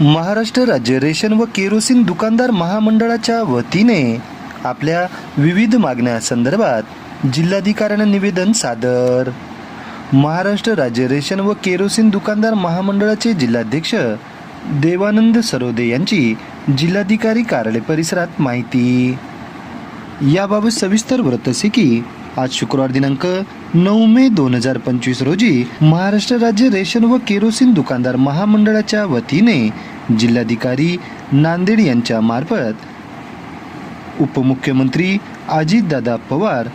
महाराष्ट्र राज्य रेशन व केरोसिन दुकानदार महामंडळाच्या वतीने आपल्या विविध मागण्या संदर्भात जिल्हाधिकाऱ्यांना निवेदन सादर. महाराष्ट्र राज्य रेशन व केरोसिन दुकानदार महामंडळाचे जिल्हाध्यक्ष देवानंद सरोदे यांची जिल्हाधिकारी कार्यालय परिसरात माहिती. याबाबत सविस्तर व्रत असे की आज शुक्रवार दिनांक नऊ मे दोन हजार पंचवीस रोजी महाराष्ट्र राज्य रेशन व केरोसिन दुकानदार महामंडळाच्या वतीने जिल्हाधिकारी नांदेड यांच्या मार्फत उपमुख्यमंत्री अजितदादा पवार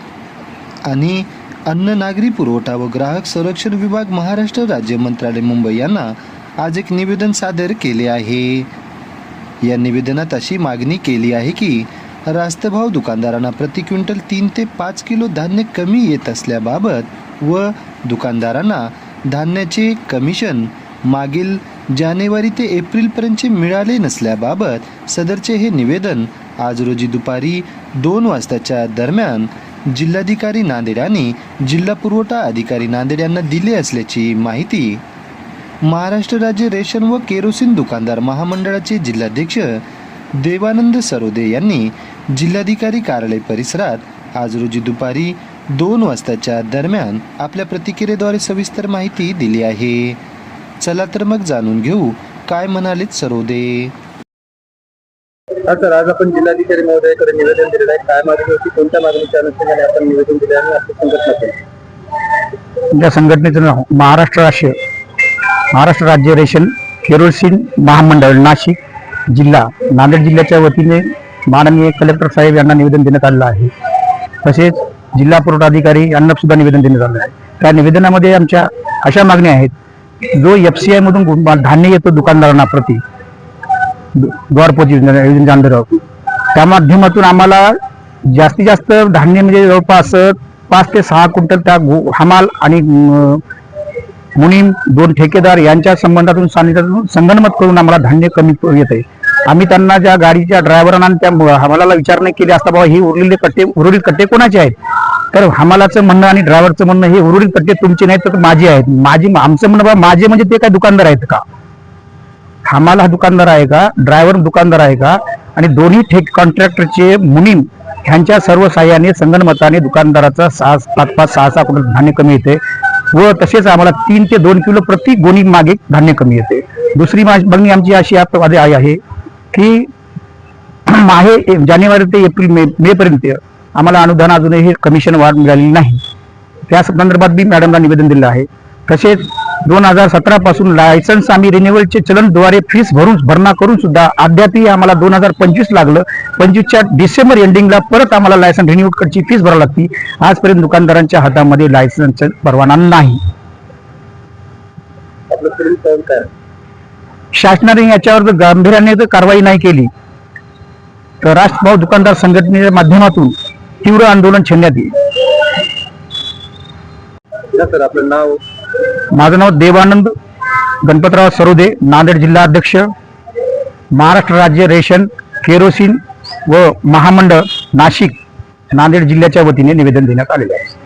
आणि अन्न नागरी पुरवठा व ग्राहक संरक्षण विभाग महाराष्ट्र राज्य मंत्रालय मुंबई यांना आज एक निवेदन सादर केले आहे. या निवेदनात अशी मागणी केली आहे की रास्तभाव दुकानदारांना प्रति क्विंटल तीन ते पाच किलो धान्य कमी येत असल्याबाबत व दुकानदारांना धान्याचे कमिशन मागील जानेवारी ते एप्रिलपर्यंतचे मिळाले नसल्याबाबत सदरचे हे निवेदन आज रोजी दुपारी दोन वाजताच्या दरम्यान जिल्हाधिकारी नांदेड आणि जिल्हा पुरवठा अधिकारी नांदेड यांना दिले असल्याची माहिती महाराष्ट्र राज्य रेशन व केरोसिन दुकानदार महामंडळाचे जिल्हाध्यक्ष देवानंद सरोदे यांनी जिल्हाधिकारी कार्यालय परिसरात आज रोजी दुपारी दोन वाजताच्या दरम्यान आपल्या प्रतिक्रियेद्वारे सविस्तर माहिती दिली आहे. चला तर मग जाणून घेऊ काय म्हणालेत सरोदे. हा सर आज आपण जिल्हाधिकारी महोदयाकडे निवेदन दिलेलं आहे. काय मागणी होती? कोणत्या मागणीच्या अनुषंगाने आपण निवेदन दिले आणि आपली संघटना केली या संघटनेचं नाव महाराष्ट्र राष्ट्र महाराष्ट्र राज्य रेशन केरोसिन महामंडळ नाशिक. जिल्हा नांदेड जिल्ह्याच्या वतीने माननीय कलेक्टर साहेब यांना निवेदन देण्यात आलेलं आहे. तसेच जिल्हा पुरवठा अधिकारी यांना सुद्धा निवेदन देण्यात आलं आहे. त्या निवेदनामध्ये आमच्या अशा मागण्या आहेत. जो एफ सी आय मधून गु- धान्य येतो दुकानदारांना प्रति द्वारपोच योजनेच्या अंतर्गत. त्या माध्यमातून आम्हाला जास्तीत जास्त धान्य म्हणजे जवळपास पाच ते सहा क्विंटल त्या गो- हमाल आणि मुनीम दोन ठेकेदार यांच्या संबंधातून सांगितलं संगणमत करून आम्हाला धान्य कमी येत आहे आम्ही त्यांना ज्या गाडीच्या ड्रायव्हरांना आणि त्या हमालाला विचारणा केली असता बाबा हे उरलेले कट्टे उर्वरित कट्टे कोणाचे आहेत? तर हमालाचं म्हणणं आणि ड्रायव्हरचं म्हणणं हे उर्वरित कट्टे तुमचे नाहीत तर माझे आहेत. माझी आमचं म्हणणं बाबा माझे म्हणजे ते काय दुकानदार आहेत का? हमाला हा दुकानदार आहे का? ड्रायव्हर दुकानदार आहे का? आणि दोन्ही ठेक कॉन्ट्रॅक्टरचे मुनीम ह्यांच्या सर्व साह्याने संगणमताने दुकानदाराचा सहा पाच पाच सहा सहा क्विंटल धान्य कमी येते. व तसेच आम्हाला तीन ते दोन किलो प्रति गोणी मागे धान्य कमी येते. दुसरी मागणी आमची अशी आहे. की माहे जानेवारी ते एप्रिल मे मेपर्यंत आम्हाला अनुदान अजूनही हे कमिशन वाढ मिळालेली नाही. त्या संदर्भात बी मॅडमला निवेदन दिलं आहे. तसेच दोन हजार सतरा पासून लायसन्स आम्ही रिन्युअलचे चलनद्वारे फीस भरून भरणा करून सुद्धा अद्यापही आम्हाला दोन हजार पंचवीस लागलं. पंचवीसच्या डिसेंबर एंडिंगला परत आम्हाला लायसन रिन्यू फीस भरावी लागती. आजपर्यंत दुकानदारांच्या हातामध्ये लायसन्सचा परवाना नाही आपलं पुढील पाऊल काय शासनाने याच्यावर जर गांभीर्याने जर कारवाई नाही केली तर राष्ट्रभाव दुकानदार संघटनेच्या माध्यमातून तीव्र आंदोलन छेडण्यात येईल. या सर आपलं नाव? माझं नाव देवानंद गणपतराव सरोदे नांदेड जिल्हा अध्यक्ष. महाराष्ट्र राज्य रेशन केरोसिन व महामंडळ नाशिक नांदेड जिल्ह्याच्या वतीने निवेदन देण्यात आलेले आहे.